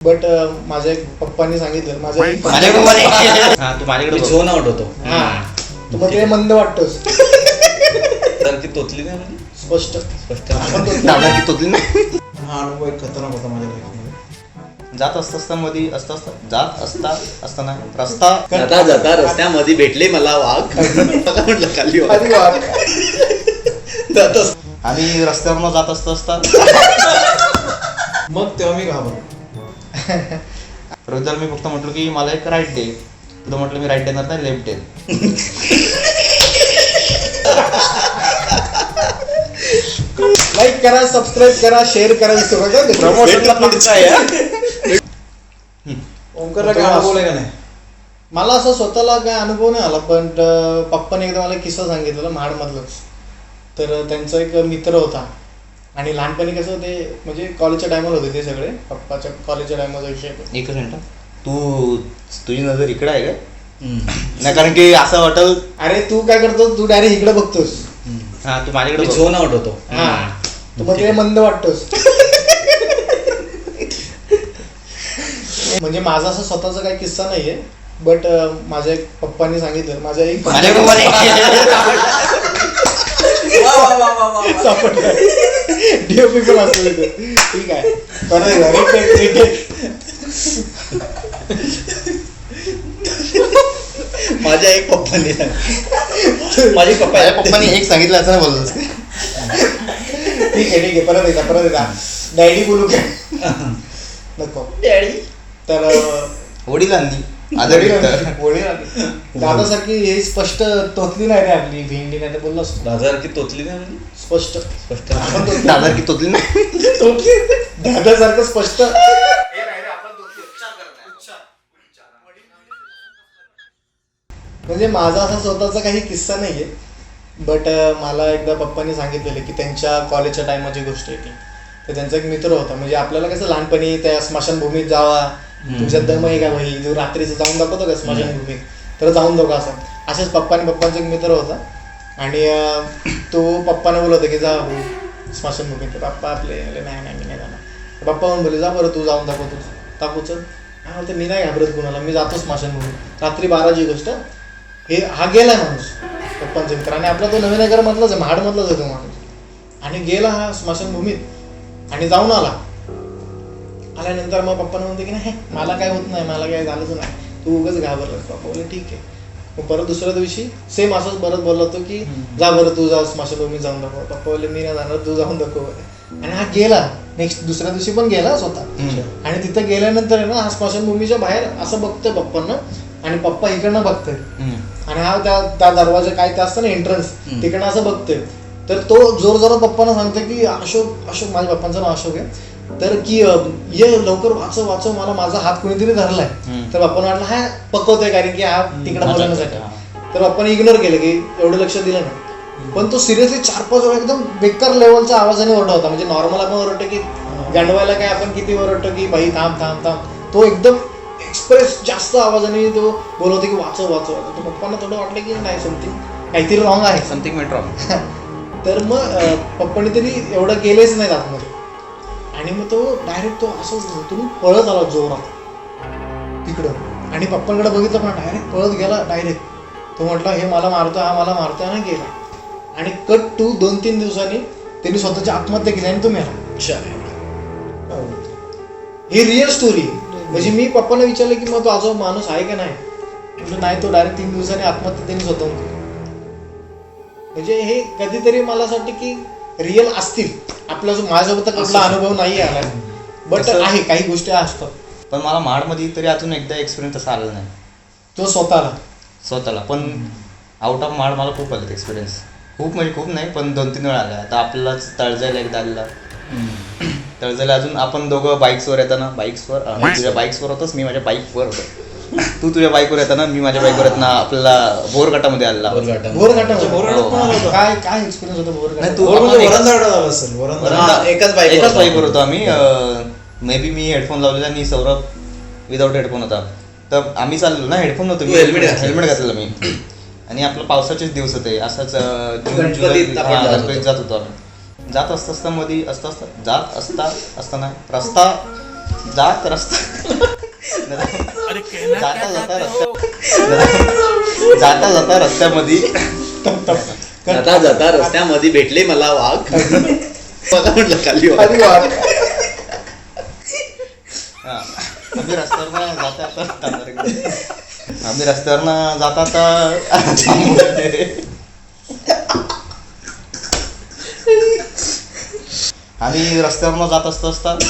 But माझ्या एक पप्पांनी सांगितलं माझ्या एक माझ्याकडे बघ. हा तू माझ्याकडे मी. झोन आउट होतो हा. तर मग ते मंद वाटतोस तर ती तोतली नाही म्हणजे स्पष्ट. स्पष्ट. आपण तो- दादा की तोतली नाही? हा अनुभव एक खतरनाक होता माझ्या लाईफमध्ये जात असता असता मध्ये असता असता जात असता असताना रस्ता. जाता जाता रस्त्यामध्ये भेटले मला वाघ. म्हटलं खाली वाघ. जात असत आणि रस्त्यावरनं जात असता असता. मग तेव्हा मी घाबरलो. रोजदार मी फक्त म्हटलो की मला एक राईट दे तुला म्हटलं मी राईट देणार नाही लेफ्ट दे लाईक करा सबस्क्राईब करा शेअर करा विसरू नका भेटलं पुढचं आहे हा. ओंकारला काय अनुभव आहे का नाही? मला असं स्वतःला काय अनुभव नाही आला पण पप्पाने एकदा मला किस्सा सांगितलेला महाडमधलंच तर त्यांचा एक मित्र होता. आणि लहानपणी कसं ते म्हणजे कॉलेजच्या टायमाला होते ते सगळे. पप्पाच्या कॉलेजच्या टायमाचा विषय. एकच मिनिट तू तुझी नजर इकडे आहे का. नाही कारण की असं वाटल अरे तू काय करतो? तू डायरेक्ट इकडे बघतोस. हा तू माझ्याकडे. झोन आउट होतो. हा. मग ते मंद वाटतोस. म्हणजे माझा असं स्वतःचा काही किस्सा नाहीये बट माझ्या एक पप्पांनी सांगितलं. माझ्या एक. सापडलं डीओपी पण असतो. ठीक आहे. माझ्या एक पप्पांनी पप्पा माझ्या आहेत. पप्पानी एक सांगितलं असं नाही बोलत ठीक आहे ठीक आहे परत एकदा परत एकदा डॅडी बोलू काय नको तर अं, वडिलांनी दादासारखी हे स्पष्ट तोतली नाही रे आपली भेंडी नाही तर बोललो असतो. दादासारखी तोतली नाही म्हणजे स्पष्ट. स्पष्ट. आपण तोतली. दादा की तोतली. नाही दादासारखं स्पष्ट म्हणजे माझा असा स्वतःचा काही किस्सा नाहीये बट मला एकदा पप्पांनी सांगितलेलं की त्यांच्या कॉलेजच्या टायमाची गोष्ट आहे ती तर त्यांचा एक मित्र होता. म्हणजे आपल्याला कसं लहानपणी त्या स्मशानभूमीत जावा तुमच्यात दम आहे का भाई? जो रात्रीचं जाऊन दाखवतो का स्मशानभूमीत तर जाऊन दाखवा असं. असेच पप्पा आणि पप्पांचा एक मित्र होता. आणि तो पप्पाने बोलत होता की जा भाऊ स्मशानभूमीत तर पप्पा आपले नाही नाही मी नाही जाणार. तर पप्पा म्हणून बोलले जा बरं तू जाऊन दाखव तू दाखव चल. हा म्हणते मी नाही घाबरत कुणाला मी जातो स्मशानभूमीत रात्री बाराची गोष्ट. हे हा गेलाय माणूस पप्पांचा मित्र. आणि आपला तो नवीन नगर मधलाच आहे महाडमधलाच आहे तो माणूस. आणि गेला हा स्मशानभूमीत आणि जाऊन आला. आल्यानंतर मग पप्पाने म्हणते की नाही मला काय होत नाही मला काय झालंच नाही. तू उगाच घाबरलास पप्पा बोलले ठीक आहे. मग परत दुसऱ्या दिवशी सेम असंच परत बोलला होतो की जा बरं तू जा स्मशानभूमीत जाऊन दाखव. पप्पा बोलले मी नाही जाणार तू जाऊन दाखव. आणि हा गेला. नेक्स्ट दुसऱ्या दिवशी पण गेला स्वतः. आणि तिथं गेल्यानंतर आहे ना हा स्मशानभूमीच्या बाहेर असं बघतोय पप्पांना. आणि पप्पा इकडनं बघतोय. आणि हा त्या त्या दरवाजा काय ते असतं ना एंट्रन्स. तिकडनं असं बघतोय. तर तो जोर जोरात पप्पांना सांगतोय की अशोक अशोक माझ्या पप्पांचं नाव अशोक आहे. तर की ये लवकर वाचव वाचव मला माझा हात कोणीतरी धरलाय. तर पप्पांना वाटलं हा पकवतोय कारण की हा तिकडे बोलण्यासाठी. तर पप्पाने इग्नोर केलं की एवढं लक्ष दिलं नाही. पण तो सिरियसली चार पाच वेळा एकदम बेकार लेवलचा आवाजाने ओरडा होता. म्हणजे नॉर्मल आपण ओरडतो की गांडवायला काय आपण किती ओरडतो की बाई थांब थांब थांब. तो एकदम एक्सप्रेस जास्त आवाजाने तो बोलवतो की वाचव वाचव तर पप्पांना थोडं वाटलं की नाही समथिंग काहीतरी रॉंग आहे. समथिंग मेट्रॉ तर मग पप्पांनी तरी एवढं केलेच नाही आतमध्ये. आणि मग तो डायरेक्ट तो असं तुम्ही पळत आला जोरात. तिकडं. आणि पप्पांकडे बघितलं पण डायरेक्ट पळत गेला डायरेक्ट तो म्हटला हे मला मारतोय हा मला मारतोय ना गेला. आणि कट टू दोन तीन दिवसांनी त्यांनी स्वतःची आत्महत्या केली आणि तो मेला. ही रिअल स्टोरी म्हणजे मी पप्पाला विचारलं की मग तो आजो माणूस आहे का नाही? म्हटलं नाही तो डायरेक्ट तीन दिवसांनी आत्महत्या त्यांनी स्वतःहून केली. म्हणजे हे कधीतरी मला असं वाटतं की रिअल असतील. आपला जो माझ्यासोबत कुठला अनुभव नाही आला. बट आहे काही गोष्टी असतात. पण मला माडमध्ये तरी अजून एकदा एक्सपिरियन्स असा आलेला नाही. तो स्वतःला. स्वतःला. पण आउट ऑफ माड मला खूप आले एक्सपिरियन्स खूप म्हणजे खूप नाही पण दोन तीन वेळा आला आता आपल्यालाच तळजायला एकदा आलेला. तळजायला अजून आपण दोघं बाईक्सवर येताना. बाईक्सवर तुझ्या बाईक्सवर होतोस मी माझ्या बाईकवर होतो. तू तुझ्या बाईकवर येताना मी माझ्या बाईकवर येताना आपल्याला बोरघाटामध्ये आलेला बोरघाटात आला होता. काय काय एक्सपिरियन्स होता नाही, बोरघाटा तू- बोर म्हणजे आपण एक- वरंदाडा झाला असेल वरंदाडा हा, एकाच होतो. बाईकवर होतो आम्ही. मे बी मी हेडफोन लावलेला आणि सौरभ विदाऊट हेडफोन होता. तर आम्ही चाललो ना हेडफोन नव्हतो. तू helmet घातलं. हेल्मेट घातलेलं मी. आणि आपलं पावसाचेच दिवस होते. असंच अं, जून गणपतीत जुलै आपण हा, जात गणपतीत जात होतो आम्ही. जात असता असता मध्ये असता असता जात असता असताना रस्ता जात रस्ता. जाता जाता रस्त्या जाता जाता रस्त्यामध्ये जाता जाता रस्त्यामध्ये भेटले मला वाघ मला म्हटलं खाली वाघ हा. आम्ही रस्त्यावरनं जाता आम्ही रस्त्यावरनं जाता आम्ही रस्त्यावर जात असत असता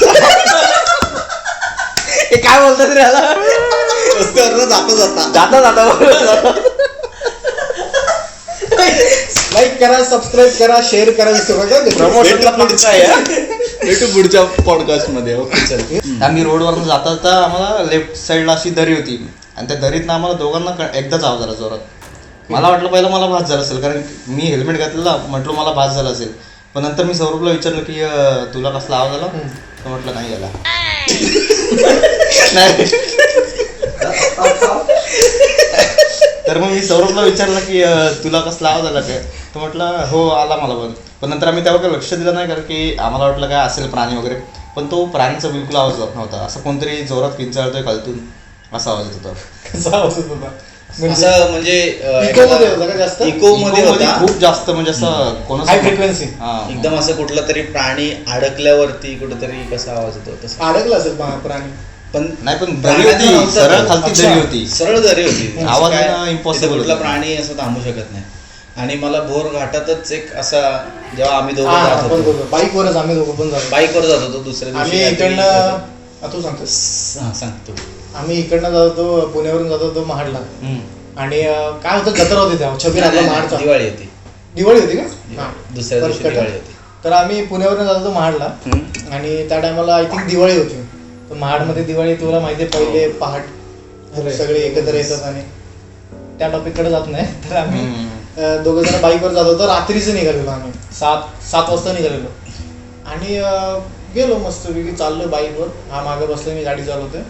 काय बोलतात रे याला रस्त्यावरनं जाता जाता. जाता जाता. लाईक करा सबस्क्राईब करा शेअर करा प्रमोशनला पुढचं आहे. भेटू पुढच्या पॉडकास्टमध्ये. ओके चल. आम्ही रोडवरनं जाता जाता आम्हाला लेफ्ट साईडला अशी दरी होती. आणि त्या दरीतनं आम्हाला दोघांना क- एकदाच आवाज आला जोरात. मला वाटलं पहिलं मला भास झाला असेल कारण मी हेल्मेट घातलेला म्हटलं मला भास झाला असेल. पण नंतर मी सौरभला विचारलं की तुला कसला आवाज आला? तर म्हटलं नाही आला. नाही. तर मग मी सौरभला विचारलं की अं, तुला कसला आवाज आला काय तर म्हटलं हो आला मला पण. पण नंतर आम्ही त्यावर काही लक्ष दिलं नाही कारण की आम्हाला वाटलं काय असेल प्राणी वगैरे. पण तो प्राणीचा बिलकुल आवाज जात नव्हता. असं कोणतरी जोरात किंचाळतोय खालतून. असा आवाज येत होता. कसा आवाज येत होता? म्हणजे असं म्हणजे Eco मध्ये होता का जास्त? इको मध्ये Eco मध्ये होता. खूप जास्त म्हणजे असं कोणाचं हाय फ्रिक्वेन्सी हा. एकदम असं कुठला तरी प्राणी अडकल्यावरती कुठेतरी कसा आवाज येतो तसा. अडकला असेल पा- प्राणी. पण नाही पण दरी होती सरळ. खालती. दरी होती सरळ दरी होती आवाज तिथे कुठला होतं. प्राणी असं थांबू शकत नाही आणि मला भोर घाटातच एक असा जेव्हा आम्ही दोघं जात होतो बाईकवरच आम्ही दोघं पण झालो बाईकवर जात होतो दुसऱ्या दिवशी इकडनं जात तू. हा सांगतो आम्ही इकडनं जात होतो पुण्यावरून जात होतो महाडला. आणि काय होतं जत्रा होती तेव्हा छबीर आपला महाडचा दिवाळी होती दिवाळी होती का. दुसऱ्या दिवशी दिवाळी. होती तर आम्ही पुण्यावरून जात होतो महाडला. आणि त्या टायमाला आय थिंक दिवाळी होती तर महाडमध्ये दिवाळी तुला माहिती आहे पहिले पहाट अरे. सगळे एकत्र येतात आणि त्या टॉपिककडे जात नाही. तर आम्ही. दोघ जण बाईकवर जात होतो. रात्रीचं निघालेलो आम्ही. सात सात वाजता निघालेलो. आणि गेलो मस्त पैकी चाललो बाईकवर. हा मागे बसलो मी गाडी चालवतोय.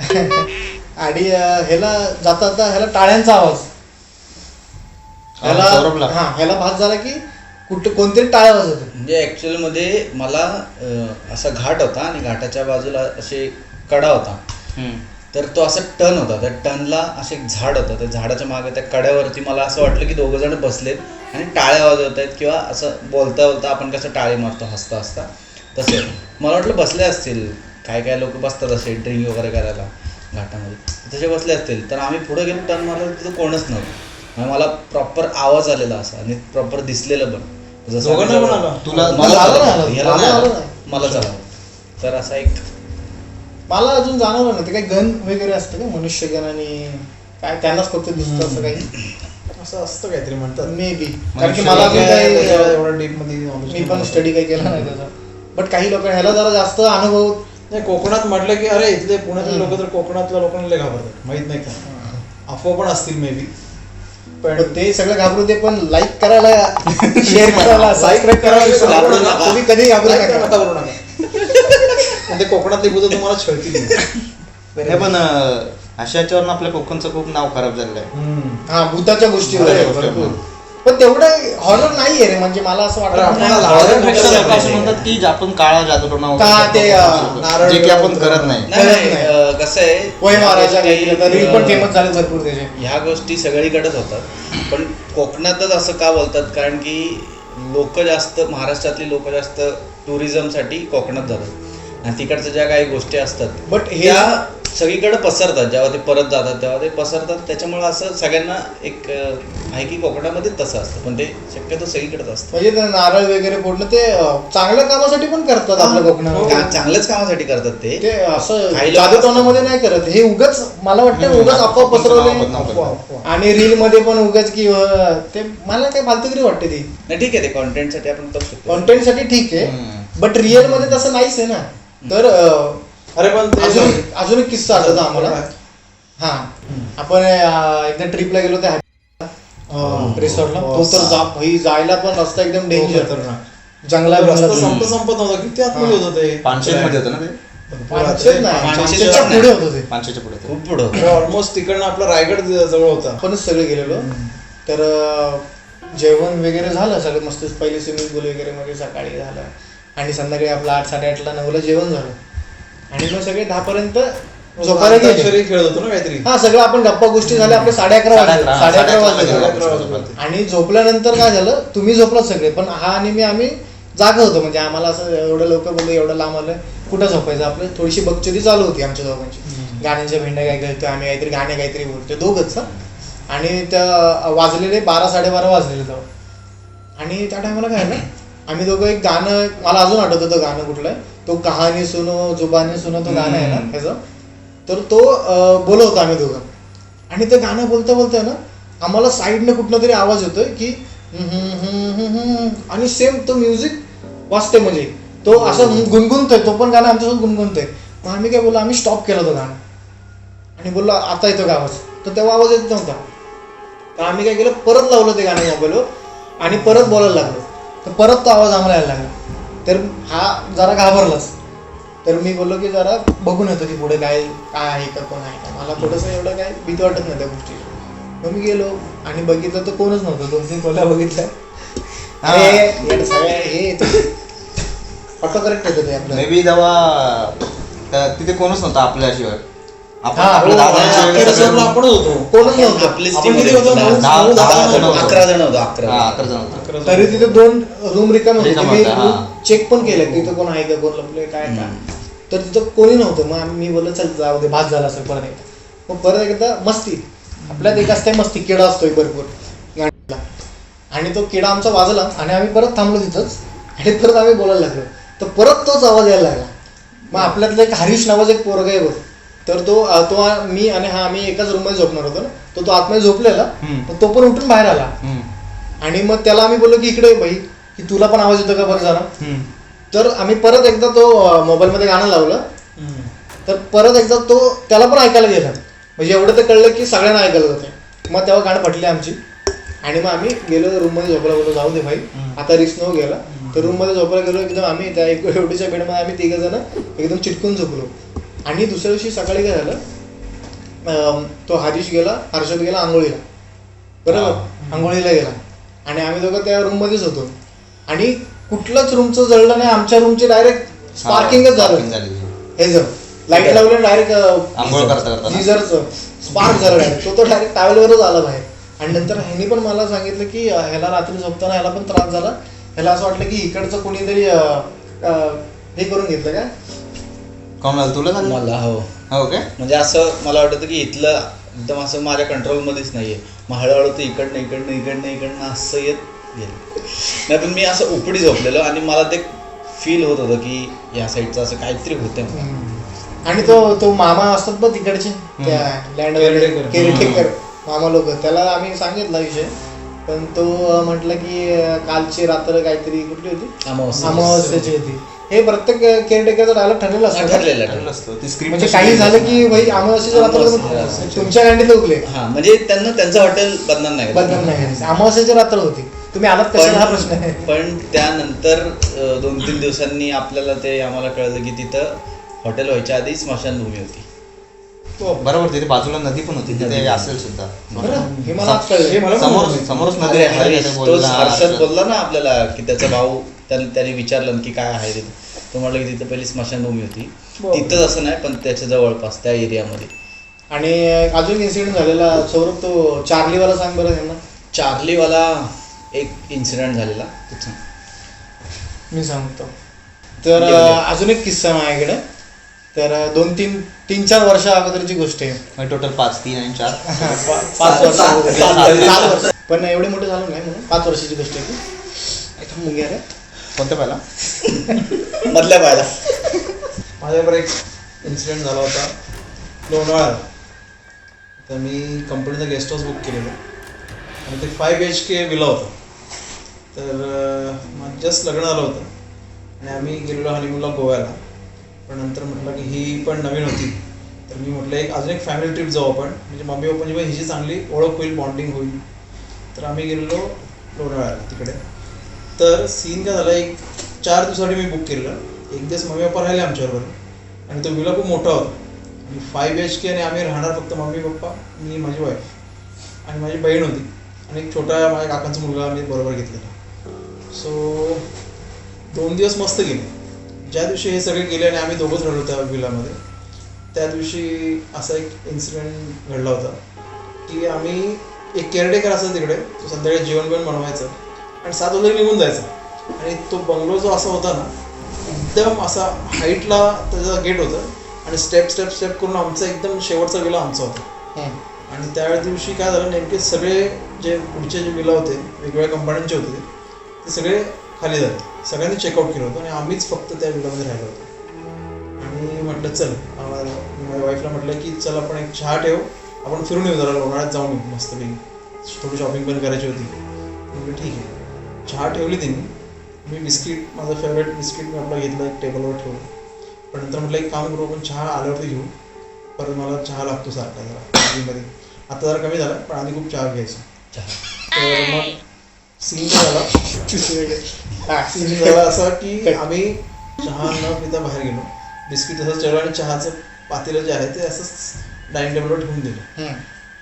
आणि ह्याला जाता जाता ह्याला टाळ्यांचा आवाज. हा. ह्याला हा ह्याला भास झाला की कुठं कोणतरी टाळ्या वाजत होते. म्हणजे ऍक्च्युअलमध्ये मला अं, असा घाट होता आणि घाटाच्या बाजूला असे कडा होता. तर तो असा टन होता. त्या टनला असे एक झाड होतं. त्या झाडाच्या मागे त्या कड्यावरती मला असं वाटलं की दोघं जण बसलेत आणि टाळ्या वाजवत आहेत किंवा असं बोलता बोलता आपण कसं टाळे मारतो हसता हसता. तसे. मला वाटलं बसले असतील. काय काय लोक बसतात असे ड्रिंक वगैरे करायला घाटामध्ये. तसे बसले असतील. तर आम्ही पुढे गेलो टर्न मारला तर तिथं कोणच नव्हतं. मग मला प्रॉपर आवाज आलेला असा. आणि प्रॉपर दिसलेलं पण. जसं दोघांना आम्ही पण जवळ- आला? तुला मला आलं आलं नाही. आलं. याला मला नाही. आलं आलं. नाही. मला झालं. तर असा एक मला अजून जाणवलं ना ते काही गन वगैरे असतं का? मनुष्य गण आणि काय त्यांनाच फक्त दिसतं असं काही? असं असतं काहीतरी म्हणतात. मे बी कारण की मला मनुष्य अजून काय त्याच्यावर काही एवढं डीपमध्ये knowledge मी नाही पण. स्टडी काही केला नाही त्याचा. बट काही लोक ह्याला जरा जास्त अनुभव नाही कोकणात म्हटलं की अरे इथले पुण्यातले. लोक तर कोकणातल्या लोकांना लय घाबरतात. माहीत नाही का? अफवा पण असतील मे बी पण ते सगळं घाबरू दे पण लाईक करायला शेअर करायला सबस्क्राईब करायला. तुम्ही कधी घाबरू नका ते कोकणातले भूत तुम्हाला छळतील पण अं, अशा याच्यावरून आपल्या कोकणचं खूप नाव खराब झालेलं आहे. हा भूताच्या गोष्टी भूताच्या वगैरे गोष्टी, भरपूर. पण तेवढं हॉरर नाहीये रे म्हणजे मला असं वाटत? म्हणतात की आपण काळा करतो. ते, जे की आपण करत नाही कसं आहे महाराजा ह्या गोष्टी, रील पण अं, फेमस झाले भरपूर त्याचे. ह्या गोष्टी सगळीकडेच होतात. पण कोकणातच असं का बोलतात? कारण की लोक जास्त महाराष्ट्रातली लोक जास्त टुरिझमसाठी कोकणात जातात. तिकडच्या ज्या काही गोष्टी असतात बट हे त्या सगळीकडे पसरतात. जेव्हा ते परत जातात तेव्हा ते पसरतात. त्याच्यामुळे असं सगळ्यांना एक आहे की कोकणामध्ये तसं असतं. पण ते शक्यतो सगळीकडेच असतं. म्हणजे नारळ वगैरे फोडणं ते चांगल्या कामासाठी पण करतात आपल्या कोकणामध्ये का- चांगल्याच कामासाठी करतात ते. असं जादूटोणामध्ये नाही करत. हे उगाच मला वाटतं उगाच नाव पसरवले. आणि रील मध्ये पण उगाच की ते मला काय फालतुगिरी वाटते ती. नाही ठीक आहे ते कॉन्टेंटसाठी आपण करू शकतो कॉन्टेंटसाठी ठीक आहे. बट रिअलमध्ये तसं नाहीच आहे ना. तर अरे पण अजून अजून एक किस्सा आठवतो आम्हाला. हा. आपण एकदा ट्रिपला गेलो त्या हा. रिसॉर्टला हो, तो तर जा- भाई जायला पण रस्ता एकदम डेंजर खतरनाक. जंगला रस्ता. संपत संपत नव्हता. किती आतमध्ये होतं ते? पानशेतमध्ये होतं ना ते? नाही. पुढे होतं ते. पानशेच्या पुढे ते. खूप पुढं होतं. ऑलमोस्ट तिकडनं आपला रायगड ज- जवळ होता. आपणच सगळे गेलेलो. तर अं, जेवण वगैरे झालं. सगळं मस्त पहिले स्विमिंग पूल वगैरे मध्ये सकाळी झालं. आणि संध्याकाळी आपलं आठ साडेआठला नऊला जेवण झालं. आणि मग सगळे दहा पर्यंत झोपायला गेले. अंताक्षरी खेळत होतो ना काहीतरी हा सगळं आपण गप्पा गोष्टी झाल्या आपले साडे अकरा वाजले. साडे अकरा, साडे साडे वाजले. साडे. आणि झोपल्यानंतर काय झालं तुम्ही झोपलात सगळे पण हा आणि मी आम्ही जागा होतो. म्हणजे आम्हाला असं एवढं लोक बोललो एवढं लांब आलं. कुठं झोपायचं? आपलं थोडीशी बकचोदी चालू होती आमच्या दोघांची. गाण्यांच्या भेंड्या काय करतोय आम्ही काहीतरी गाणे काहीतरी बोलतोय दोघंच हा. आणि त्या वाजलेले बारा साडेबारा वाजलेले तेव्हा. आणि त्या टायमाला काय झालं आम्ही दोघं एक गाणं मला अजून आठवत होतं गाणं कुठलं तो कहाणी सुनो जुबानी सुनो तो गाणं आहे ना. ह्याचं. तर तो होतो आम्ही दोघं. आणि ते गाणं बोलता बोलता ना आम्हाला साईडनं कुठला तरी आवाज येतोय की. आणि सेम तो म्युझिक वाजते म्हणजे. तो असं गुणगुणतोय तो पण गाणं आमच्यासोबत गुणगुणतोय. मग आम्ही काय बोललो आम्ही स्टॉप केलं तो गाणं. आणि बोललो आता येतो का आवाज? तर तेव्हा आवाज येत नव्हता. तर आम्ही काय केलं परत लावलं ते गाणं मोबाईलवर आणि परत बोलायला लागलो. तर परत तो आवाज आम्हाला यायला लागला. तर हा जरा घाबरलाच तर मी बोललो की जरा बघून येतो की पुढे काय काय आहे का कोण आहे का. मला थोडंसं एवढं काय भीती वाटत नाही त्या गोष्टी मग मी गेलो आणि बघितलं तर कोणच नव्हतं. दोन तीन खोल्या बघितल्या. ऑटो करेक्ट येतं. ते आपलं. मे बी तेव्हा तिथे कोणच नव्हतं आपल्याशिवाय. आपण हा, होतो. कोणच नव्हतं आपलीच team होती. दहा- दहा- जण होतो. अकरा जण होतो अकरा अकरा जण होतो. अकरा जण. तरी तिथे दोन रूम रिकाम हा. चेक पण केलं की तिथं कोण आहे का कोण लपले काय काय. तर तिथं कोणी नव्हतं. मग आम्ही- मी बोललो चल जाऊ दे भात झाला असेल परत एकदा. मग परत एकदा मस्ती. आपल्यात एक असते मस्ती किडा असतोय भरपूर. आणि तो किडा आमचा वाजला आणि आम्ही परत थांबलो तिथंच. आणि परत आम्ही बोलायला लागलो. तर परत तोच आवाज यायला लागला. मग आपल्यातलं एक हरीश नावाचा एक पोरगा आहे बघ. तर तो तो मी आणि हा आम्ही एकाच रूममध्ये झोपणार होतो ना. तर तो आतमध्ये झोपलेला. तो पण उठून बाहेर आला. आणि मग त्याला आम्ही बोललो की इकडे बाई की तुला पण आवाज येतो का? बरं जरा. तर आम्ही परत एकदा तो अं, मोबाईलमध्ये गाणं लावलं. तर परत एकदा तो त्याला पण ऐकायला गेला. म्हणजे एवढं तर कळलं की सगळ्यांना ऐकायला जाते. मग तेव्हा गाणं पटली आमची. आणि मग आम्ही गेलो रूममध्ये झोपायला बोललो जाऊ दे भाई आता रिस्क गेला तर रूममध्ये झोपायला गेलो एकदम आम्ही त्या एवढीच्या बेडमध्ये आम्ही तिघ जण एकदम चिटकून झोपलो. आणि दुसऱ्या दिवशी सकाळी काय झालं? तो हरीश गेला हर्षद गेला आंघोळीला. बरोबर? आंघोळीला गेला. आणि आम्ही दोघं त्या रूममध्येच होतो. आणि कुठलंच रूमचं जळलं नाही. आमच्या रूमचे डायरेक्ट स्पार्किंगच झालं. हे जर लाइट लावले डायरेक्ट? गीझरचं स्पार्क झालं डायरेक्ट तो तो डायरेक्ट टावेलवरच आला बाहेर. आणि नंतर ह्यानी पण मला सांगितलं की ह्याला रात्री झोपताना ह्याला पण त्रास झाला. ह्याला असं वाटलं की इकडचं कोणीतरी हे करून घेतलं काय कोण झालं? तुला झालं? मला हो. हो काय म्हणजे असं मला वाटतं की इथलं एकदम असं माझ्या कंट्रोलमध्येच नाहीये. मग हळूहळू ते इकडनं इकडनं इकडनं इकडनं असं येत गेलं. नाही पण मी असं उपडी झोपलेलो आणि मला ते फील होत होतं की या साईडचं असं काहीतरी होतं आणि तो तो मामा असतात बघ तिकडचे त्या लँड. केअरटेकर मामा लोक. त्याला आम्ही सांगितला विषय. पण तो म्हटलं की कालची रात्र काहीतरी कुठली होती? अमावस्या. अमावस्याची होती. हे प्रत्येक केअरटेकरचा डायलॉग ठरलेला असतो का? ठरलेलं ठरलं. असतं. ती स्क्रिप्ट म्हणजे काही झालं की भाई अमावस्याच्या रात्र अमावस्या. तुमच्या गांडीत उगले हा म्हणजे त्यांना त्यांचं हॉटेल बदनाम नाही. बदनाम नाही. अमावस्याची रात्र होती तुम्ही आलात कशाला हा प्रश्न आहे पण त्यानंतर दोन तीन दिवसांनी आपल्याला ते आम्हाला कळलं की तिथं हॉटेल व्हायच्या आधी स्मशानभूमी होती बरोबर तिथे बाजूला नदी पण होती तिथे असेल सुद्धा हे हे समोर. समोरच नदी आहे. बोलला ना आपल्याला की त्याचा भाऊ त्याने त्याने विचारलं की काय आहे तिथे तो म्हटलं की तिथं पहिली स्मशानभूमी होती. तिथंच असं नाही पण त्याच्या जवळपास त्या एरियामध्ये. आणि अजून इन्सिडेंट झालेला सौरभ तो चार्लीवाला सांग बरं त्यांना. चार्लीवाला एक इन्सिडेंट झालेला. मी सांगतो. तर अजून एक किस्सा आहे माझ्याकडे. तर दोन तीन तीन चार वर्ष अगोदरची गोष्ट आहे. म्हणजे टोटल पाच तीन आणि चार. पाच वर्ष पण एवढे मोठे झालो नाही म्हणून पाच वर्षाची गोष्ट आहे ती. मुंग्या रे. कोणत्या पहिला मधल्या पायला. माझ्याकडे एक इन्सिडेंट झाला होता. लोणावळा. तर मी कंपनीचं गेस्ट हाऊस बुक केलेलं. आणि ते five B H K villa होतं. तर जस्ट लग्न झालं होतं. आणि आम्ही गेलेलो हनीमूनला गोव्याला. पण नंतर म्हटलं की ही पण नवीन होती. तर मी म्हटलं एक अजून एक फॅमिली ट्रिप जाऊ आपण. म्हणजे मम्मी पप्पांची पण हिची चांगली ओळख होईल बॉन्डिंग होईल. तर आम्ही गेलेलो लोणावळ्याला तिकडे. तर सीन काय झाला एक चार दिवसासाठी मी बुक केलेलं. एक दिवस मम्मी पप्पा राहिले आमच्याबरोबर. आणि तो विला खूप मोठा होता. आणि फाय बी एच के आणि आम्ही राहणार फक्त मम्मी पप्पा मी माझी वाईफ आणि माझी बहीण होती. आणि एक छोटा माझ्या काकांचा मुलगा आम्ही बरोबर घेतलेला. सो दोन दिवस मस्त गेले. ज्या दिवशी हे सगळे गेले आणि आम्ही दोघंच राहिलो त्या विलामध्ये त्या दिवशी असा एक इन्सिडेंट घडला होता की आम्ही एक केअरटेकर असायचा तिकडे संध्याकाळी जेवण बिवण बनवायचं. आणि सात वाजता निघून जायचा. आणि तो बंगलो जो असा होता ना एकदम असा हाईटला त्याचा गेट होतं. आणि स्टेप स्टेप स्टेप करून आमचा एकदम शेवटचा विला आमचा होता. आणि त्या दिवशी काय झालं नेमके सगळे जे पुढचे जे विला होते वेगवेगळ्या कंपन्यांचे होते ते सगळे खाली झाले. सगळ्यांनी चेकआउट केलं होतं आणि आम्हीच फक्त त्या विलामध्ये राहिलो होतो. आणि म्हटलं चल आम्हाला माझ्या वाईफला म्हटलं की चल आपण एक चहा ठेव. आपण फिरून येऊ जरा लोणावळ्यात जाऊन मस्तपैकी. थोडी शॉपिंग पण करायची होती. ठीक आहे. चहा ठेवली तिने. मी बिस्किट माझं फेवरेट बिस्किट मी आपलं घेतलं एक टेबलवर ठेवलं पण नंतर म्हटलं एक काम करू आपण चहा आल्यावरती घेऊ. परत मला चहा लागतो सारखा जरा आधीमध्ये आता जरा कमी झाला पण आधी खूप चहा घ्यायचो. तर मग सीन झाला. सीन झाला असा की आम्ही चहा न पिता बाहेर गेलो. बिस्किट तसंच ठेवलं आणि चहाचं पातेलं जे आहे ते असंच डायनिंग टेबलवर ठेवून दिलं.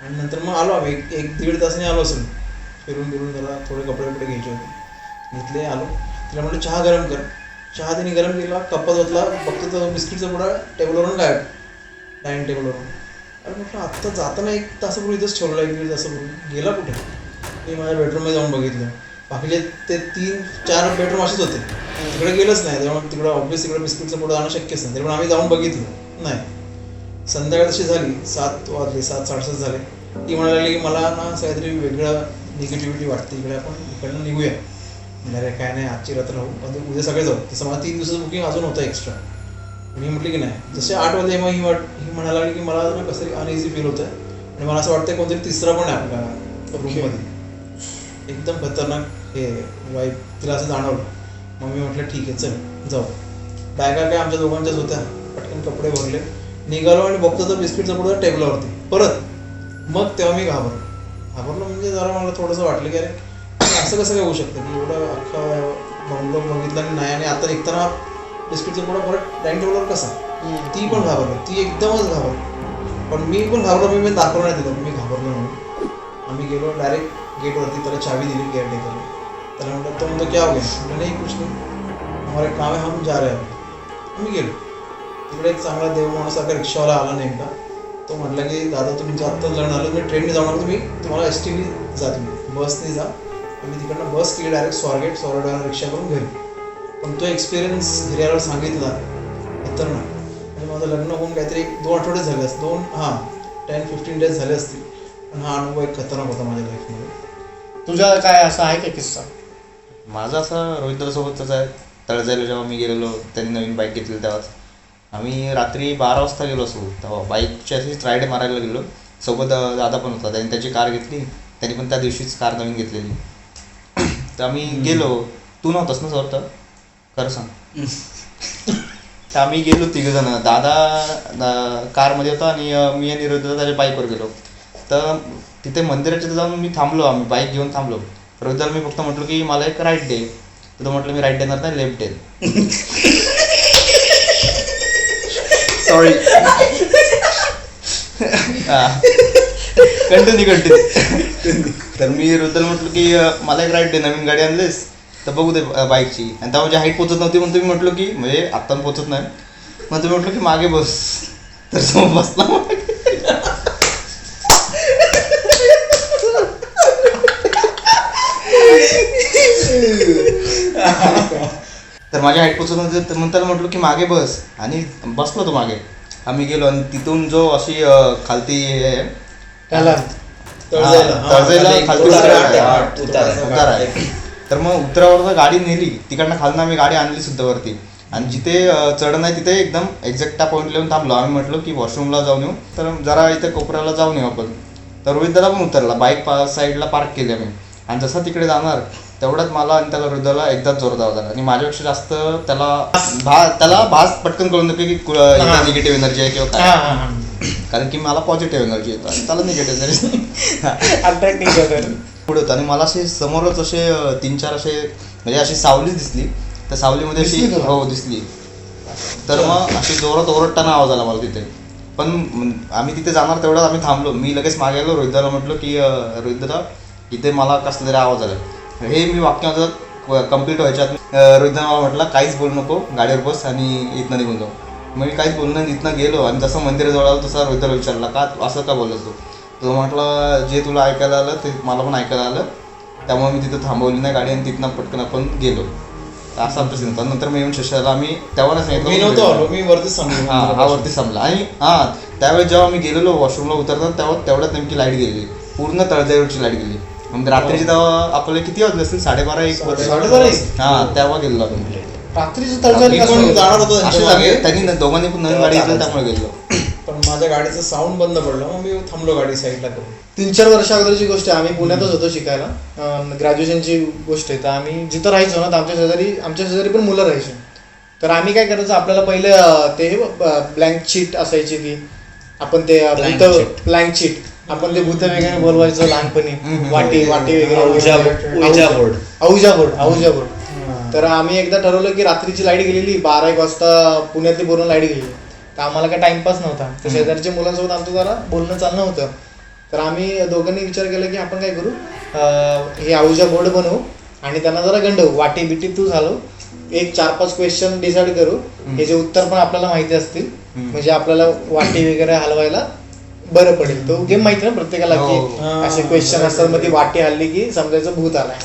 आणि नंतर मग आलो आम्ही. एक- एक दीड तासाने आलो असेल. फिरून फिरून त्याला थोडे कपडे कपडे घ्यायचे होते. घेतले आलो. तिला म्हटलं चहा गरम कर. चहा तिने गरम केला कप्पा धुतला फक्त तर बिस्किटचा पुढा टेबलवरून गायब. डायनिंग टेबलवरून. अरे म्हटलं आत्ता जाताना एक तासापूर्वी इथंच ठेवला एक दीड तासापूर्वी. गेला कुठे? मी माझ्या बेडरूममध्ये जाऊन बघितलं. बाकीचे ते तीन चार बेडरूम असेच होते. तिकडे गेलंच नाही. त्यामुळे तिकडे ऑब्विस तिकडे बिस्किटचं पुढं जाणं शक्यच नाही. तरी पण आम्ही जाऊन बघितलं. नाही. संध्याकाळ तशी झाली. सात वाजले सात साडेसात झाले. ती म्हणायला लागली की मला ना काहीतरी वेगळं निगेटिव्हिटी वाटते. इकडे आपण इकडनं निघूया. म्हणलं, अरे काय नाही आजची रात्र राहू पण उद्या सगळे जाऊ तसं मला तीन दिवसाचं बुकिंग अजून होतं एक्स्ट्रा मी म्हटलं की नाही. जसे आठ वाजले मग ही वाट ही म्हणायला लागली की मला ना कसं अनइझी फील होतं आणि मला असं वाटतं कोणतरी तिसरा पण आहे आपल्या रूममध्ये. एकदम खतरनाक हे वाईफ तिला असं जाणवलं. मग मी म्हटलं ठीक आहे चल जाऊ. बॅगा काय आमच्या दोघांच्याच होत्या. पटकन कपडे भरले. निघालो आणि बघतो तर बिस्किटचा पुढं टेबलावरती परत. मग तेव्हा मी घाबरलो. घाबरलो म्हणजे जरा मला थोडंसं वाटलं की अरे असं कसं काय होऊ शकतं? की एवढं अख्खा बंगलो बघितलं आणि नाही आणि आता निघताना बिस्किटचा पुढं परत डायनिंग टेबलवर कसा. ती पण घाबरली. ती एकदमच घाबरली. पण मी पण घाबरलो मी मी दाखवलं नाही मी घाबरलो म्हणून आम्ही गेलो डायरेक्ट गेटवरती त्याला चावी दिली केअरटेकरला त्याला म्हटलं तो म्हणतो क्या हो गया? म्हटलं नाही कुछ नाही. हमारे काम है हम जा रहे आम्ही गेलो. तिकडे एक चांगला देव माणूस सारखा रिक्षावाला आला नेमका. तो म्हटला की दादा तुमचं आत्ताच जाऊन आलो मी ट्रेनने जाणार तुम्ही तुम्हाला एस टीने जा तुम्ही. बसने जा. आम्ही तिकडनं बस केली डायरेक्ट स्वारगेट स्वारगेटवर रिक्षा करून घरी. पण तो एक्सपिरियन्स घरी आल्यावर सांगितला खतरनाक म्हणजे माझं लग्न होऊन काहीतरी एक दोन आठवडे झाले असते दोन हां टेन फिफ्टीन डेज झाले असतील. पण हा अनुभव एक खतरनाक होता माझ्या लाईफमध्ये तुझा काय असा आहे का किस्सा? माझा असा रोहित आहे तळजायला जेव्हा मी गेलेलो त्यांनी नवीन बाईक घेतली तेव्हाच. आम्ही रात्री बारा वाजता गेलो असो तेव्हा बाईकची अशीच राईड मारायला गेलो. सोबत दादा पण होता. त्यांनी त्याची कार घेतली. त्यांनी पण त्या दिवशीच कार नवीन घेतलेली. तर आम्ही गेलो. तू नव्हतास ना सोबत? खरं सांग. तर आम्ही गेलो तिघजण. दादा कारमध्ये होता आणि मी आणि रोहित त्याच्या बाईकवर गेलो. तर तिथे मंदिराच्या जाऊन मी थांबलो. आम्ही बाईक घेऊन थांबलो. रोहितला मी फक्त म्हटलं की मला एक राईट दे. तर तो म्हटलं मी राईट देणार नाही लेफ्ट देईल सॉरी कंटिन्यू कंटिन्यू तर मी रुद्रला म्हटलं की मला एक राईट दे नवीन गाडी आणलीस तर बघू दे बाईकची आणि तेव्हा माझी हाईट पोचत नव्हती म्हणून तुम्ही म्हटलं की म्हणजे आत्ता पोचत नाही. मग तुम्ही म्हटलं की मागे बस. तर तो बसला मागे. तर माझ्या हाईट तर म्हणताना म्हटलं की मागे बस. आणि बसलो तो मागे. आम्ही गेलो आणि तिथून जो अशी खालती त्याला आहे, तर मग उतरावर गाडी नेली. तिकडनं खालनं आम्ही गाडी आणली सुद्धा वरती. आणि जिथे चढण आहे तिथे एकदम एक्झॅक्ट त्या पॉईंट येऊन थांबलो. आम्ही म्हटलो की वॉशरूमला जाऊन येऊ. तर जरा इथे कोपऱ्याला जाऊन येऊ आपण. तर रोहित दादा पण उतरला. बाईक पा साईडला पार्क केली आम्ही. आणि जसा तिकडे जाणार तेवढ्यात मला आणि त्याला रोहितला एकदाच जोरदार झाला. आणि माझ्यापेक्षा जास्त त्याला भा त्याला भास पटकन कळून नका की. निगेटिव्ह एनर्जी आहे किंवा काय. कारण की मला पॉझिटिव्ह एनर्जी येतो आणि त्याला निगेटिव्ह एनर्जी अट्रॅक्टिंग पुढे होतं. आणि मला असे समोरच असे तीन चार असे म्हणजे अशी सावली दिसली. त्या सावलीमध्ये अशी? हो दिसली. तर मग अशी जोरात ओरडताना आवाज आला मला तिथे. पण आम्ही तिथे जाणार तेवढ्यात आम्ही थांबलो. मी लगेच मागे आलो. रोहितदाला म्हटलं की अं, रोहित दादा इथे मला कसला तरी आवाज आला. हे मी वाक्य माझं कंप्लीट व्हायच्या रोहितनं मला म्हटलं काहीच बोलू नको गाडीवर बस आणि इथनं निघून जाऊ. मग मी काहीच बोलणं नाही, इथनं गेलो आणि जसं मंदिराजवळ आलो तसा रोहितला विचारला का असं का बोलत तू तो म्हटलं जे तुला ऐकायला आलं ते मला पण ऐकायला आलं. त्यामुळे मी तिथं थांबवली नाही गाडी आणि तिथनं पटकन आपण गेलो. असं आमचं सीन होता. नंतर मी येऊन शशाला आम्ही तेव्हा नाही मी नव्हतो आलो मी वरतीच हा हा सांगतो वरती संपला आणि हा त्यावेळेस जेव्हा मी गेलेलो वॉशरूमला उतरतात तेव्हा तेवढ्यात नेमकी लाइट गेली पूर्ण तळजाईवरची लाइट गेली. म्हणजे रात्रीची तेव्हा आपल्याला किती वाजले असतील साडेबारा एक वाजले. साडेबारा एक? हा तेव्हा गेलो आम्ही रात्रीचं मी पण? जाणार होतो त्यांच्या मागे. आम्ही त्यांनी न- दोघांनी पण नवीन गाडी घेतली त्यामुळे गेलो पण माझ्या गाडीचं साऊंड बंद पडलं मग मी थांबलो गाडी साईडला करून तीन चार वर्ष अगोदरची गोष्ट आहे आम्ही पुण्यातच होतो शिकायला ग्रॅज्युएशनची गोष्ट आहे तर आम्ही जिथं राहायचो ना तर आमच्या शेजारी आमच्या शेजारी पण मुलं राहायची तर आम्ही काय करायचो आपल्याला पहिले अं, ते ब्लँक शीट असायची ती आपण ते Blank sheet. ब्लँक शीट आपण ते भूत वगैरे बोलवायचो लहानपणी. वाटी वाटी वगैरे औजा- बोर्ड. औजा बोर्ड. तर आम्ही एकदा ठरवलं की रात्रीची लाइट गेलेली बारा एक वाजता पुण्यातली पूर्ण लाइट गेली. तर आम्हाला काय टाइमपास नव्हता. तर शेजारच्या मुलांसोबत आमचं जरा बोलणं चालणं होतं. तर आम्ही दोघांनी विचार केला की आपण काय करू? हे औजा बोर्ड बनवू आणि त्यांना जरा गंडवू. वाटी बिटी तू झालो एक चार पाच क्वेश्चन डिसाईड करू. हे जे उत्तर पण आपल्याला माहिती असतील. म्हणजे आपल्याला वाटी वगैरे हलवायला बरं पडेल. तो गेम माहिती ना प्रत्येकाला की हो. असे क्वेश्चन असतात मग ती वाटी हल्ली की समजायचं भूत आलाय.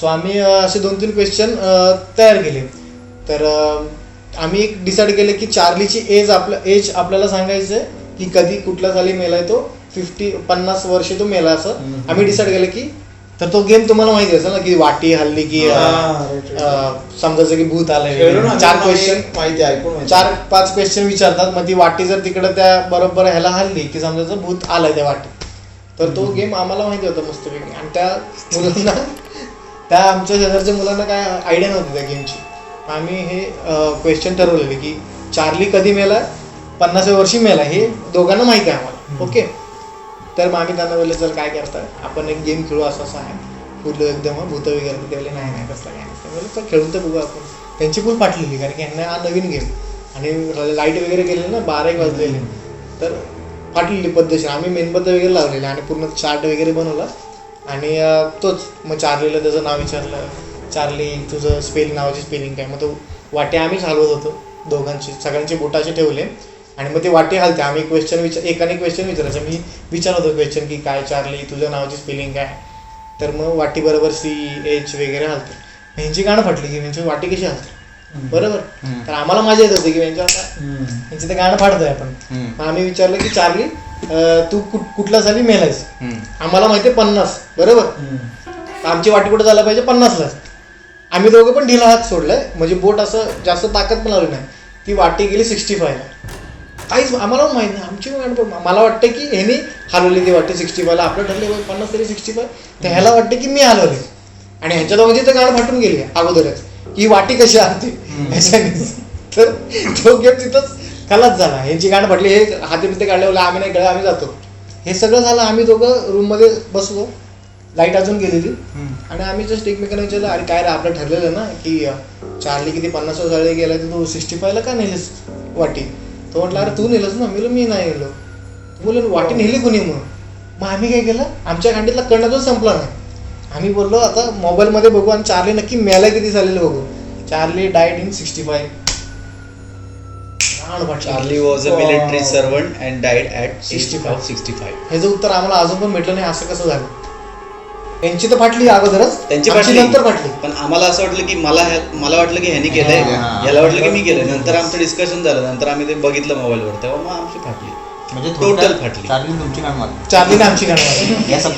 सो आम्ही अ, असे दोन तीन क्वेश्चन तयार केले. तर अ, आम्ही एक डिसाईड केले की चार्लीची एज आपल्या एज आपल्याला सांगायचं की कधी कुठल्या साली मेलाय तो? फिफ्टी पन्नास वर्षे तो मेला असं. आम्ही डिसाईड केलं की तर तो गेम तुम्हाला माहिती असेल ना की वाटी हल्ली की समजायचं की भूत आलंय. चार क्वेश्चन माहिती आहे, ऐकून. चार पाच क्वेश्चन विचारतात मग ती वाटी जर तिकडे त्या बरोबर ह्याला हल्ली की समजायचं भूत आलंय त्या वाटीत. तर तो गेम आम्हाला माहिती होता मस्तपैकी. आणि त्या मुलांना त्या आमच्या शेजारच्या मुलांना काय आयडिया नव्हती त्या गेमची आम्ही हे क्वेश्चन ठरवलेले की चार्ली कधी मेला पन्नासव्या वर्षी मेला हे दोघांना माहिती आहे आम्हाला. ओके? तर मग आम्ही त्यांना बोलले चल काय करतात आपण एक गेम खेळू असं असं आहे. फुलं एकदम भूत वगैरे ते बोलले नाही नाही कसला काय नाही. तर खेळून तर बघू आपण. त्यांची फुल फाटलेली कारण की यांना हा नवीन गेम आणि लाइट वगैरे गेले ना बारा एक वाजलेले. तर फाटलेली पद्धतशीर. आम्ही मेणबत्ती वगैरे लावलेले आणि पूर्ण चार्ट वगैरे बनवला. आणि तोच मग चार्लीला त्याचं नाव विचारलं. चार्ली तुझं स्पेलिंग नावाची स्पेलिंग काय? मग तो वाटे आम्हीच हलवत होतो. दोघांची सगळ्यांचे बोटाचे ठेवले. आणि मग ते वाटे हलते. आम्ही क्वेश्चन विचार एकाने क्वेश्चन विचारायचं. मी विचारत होतो क्वेश्चन की काय चार्ली तुझ्या नावाची स्पेलिंग काय? तर मग वाटी बरोबर सी एच वगैरे हलते. ह्यांची गाणं फाटली की ह्यांची वाटी कशी हलते? बरोबर? तर आम्हाला मजा येत होती की यांच्या. यांची ते गाणं फाडतोय आपण. मग आम्ही विचारलं की चार्ली तू कुठ कुठल्या साली मेलायस. आम्हाला माहिती आहे पन्नास. बरोबर? आमची वाटी कुठं झाला पाहिजे? पन्नासलाच आम्ही दोघं पण ढिला हात सोडलाय. म्हणजे बोट असं जास्त ताकद पण लावली नाही. ती वाटी गेली सिक्स्टी फायला काहीच आम्हाला माहीत नाही. आमची मला वाटतं की ह्यानी हलवली ती वाटी सिक्स्टी फायला आपलं ठरले पन्नास तरी सिक्स्टी फाय तर ह्याला वाटतं की मी हलवले आणि ह्यांच्या दोघांची तर गाणं फाटून गेली अगोदरच. की वाटी कशी आणते? ह्याच्याने तर तो गेम तिथंच खलाच झाला. यांची गाणं फाटली. हे हाती बिते काढले बोलले आम्ही नाही कळलं आम्ही जातो. हे सगळं झालं आम्ही दोघं रूममध्ये बसलो. लाइट अजून गेलेली. आणि आम्ही जस्ट एकमेकांना विचारलं अरे काय रे आपलं ठरलेलं ना की चार्ली किती पन्नास साली गेला तर तू सिक्स्टी फायला का नेलीस वाटी? तो म्हटलं अरे तू नेलंस ना मी मी नाही नेलो. तू बोललो वाटी नेली कोणी म्हणून मग आम्ही काय केलं? आमच्या गांडीतला कर्ण संपला नाही. आम्ही बोललो आता मोबाईलमध्ये बघू आणि चार्ली नक्की मेला किती झालेलं बघू. Charlie died in sixty five Charlie was a military servant and died at 65. Sixty five ह्याचं उत्तर आम्हाला अजून पण भेटलं नाही असं कसं झालं? यांची तर फाटली अगोदरच. त्यांची आमची फाटली. नंतर फाटली. पण आम्हाला असं वाटलं की मला ह्या- मला वाटलं की ह्यानी केलंय. हा. याला वाटलं की मी केलंय. नंतर आमचं डिस्कशन झालं. नंतर आम्ही ते बघितलं मोबाईलवर तेव्हा मग आमची फाटली. म्हणजे Total थोडक्यात फाटली. चार्ली तुमची काढ मारली चार्लीने आमची गाणं या सब